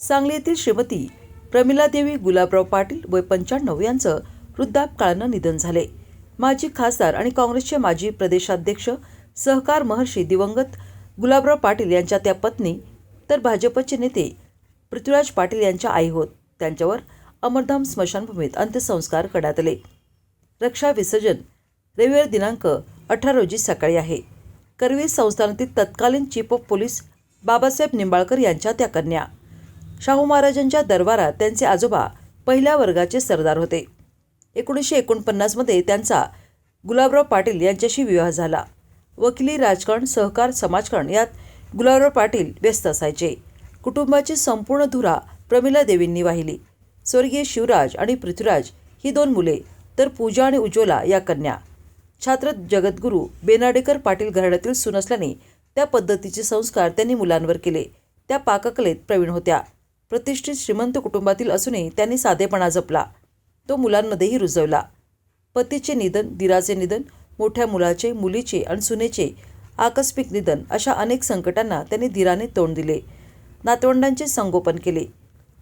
सांगली येथील श्रीमती प्रमिलादेवी गुलाबराव पाटील वय पंच्याण्णव यांचं वृद्धापकाळानं निधन झाले. माजी खासदार आणि काँग्रेसचे माजी प्रदेशाध्यक्ष सहकार महर्षी दिवंगत गुलाबराव पाटील यांच्या त्या पत्नी तर भाजपचे नेते पृथ्वीराज पाटील यांच्या आई होत. त्यांच्यावर अमरधाम स्मशानभूमीत अंत्यसंस्कार करण्यात आले. रक्षा विसर्जन रविवार दिनांक अठरा रोजी सकाळी आहे. करवीर संस्थानातील तत्कालीन chief of police Babasaheb Nimbalkar यांच्या त्या कन्या शाहू महाराजांच्या दरबारात त्यांचे आजोबा पहिल्या वर्गाचे सरदार होते. एकोणीसशे एकोणपन्नासमध्ये त्यांचा गुलाबराव पाटील यांच्याशी विवाह झाला. वकिली राजकारण सहकार समाजकारण यात गुलाबराव पाटील व्यस्त असायचे. कुटुंबाची संपूर्ण धुरा प्रमिला देवींनी वाहिली. स्वर्गीय शिवराज आणि पृथ्वीराज ही दोन मुले तर पूजा आणि उज्ज्वला या कन्या. छात्र जगद्गुरू बेनाडेकर पाटील घराण्यातील सून असल्याने त्या पद्धतीचे संस्कार त्यांनी मुलांवर केले. त्या पाककलेत प्रवीण होत्या. प्रतिष्ठित श्रीमंत कुटुंबातील असूनही त्यांनी साधेपणा जपला. तो मुलांमध्येही रुजवला. पतीचे निधन दिराचे निधन मोठ्या मुलाचे मुलीचे आणि सुनेचे आकस्मिक निधन अशा अनेक संकटांना त्यांनी धीराने तोंड दिले. नातवंडांचे संगोपन केले.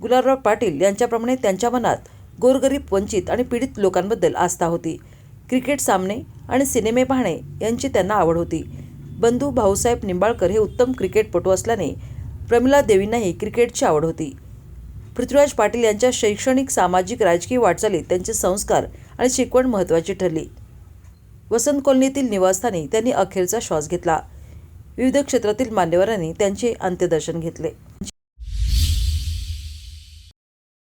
गुलाबराव पाटील यांच्याप्रमाणे त्यांच्या मनात गोरगरीब वंचित आणि पीडित लोकांबद्दल आस्था होती. क्रिकेट सामने आणि सिनेमे पाहणे यांची त्यांना आवड होती. बंधू भाऊसाहेब निंबाळकर हे उत्तम क्रिकेटपटू असल्याने प्रमिला देवींनाही क्रिकेटची आवड होती. पृथ्वीराज पाटील यांच्या शैक्षणिक सामाजिक राजकीय वाटचालीत त्यांचे संस्कार आणि शिकवण महत्त्वाची ठरली. वसंत कॉलनीतील निवासस्थानी त्यांनी अखेरचा श्वास घेतला. विविध क्षेत्रातील मान्यवरांनी त्यांचे अंत्यदर्शन घेतले.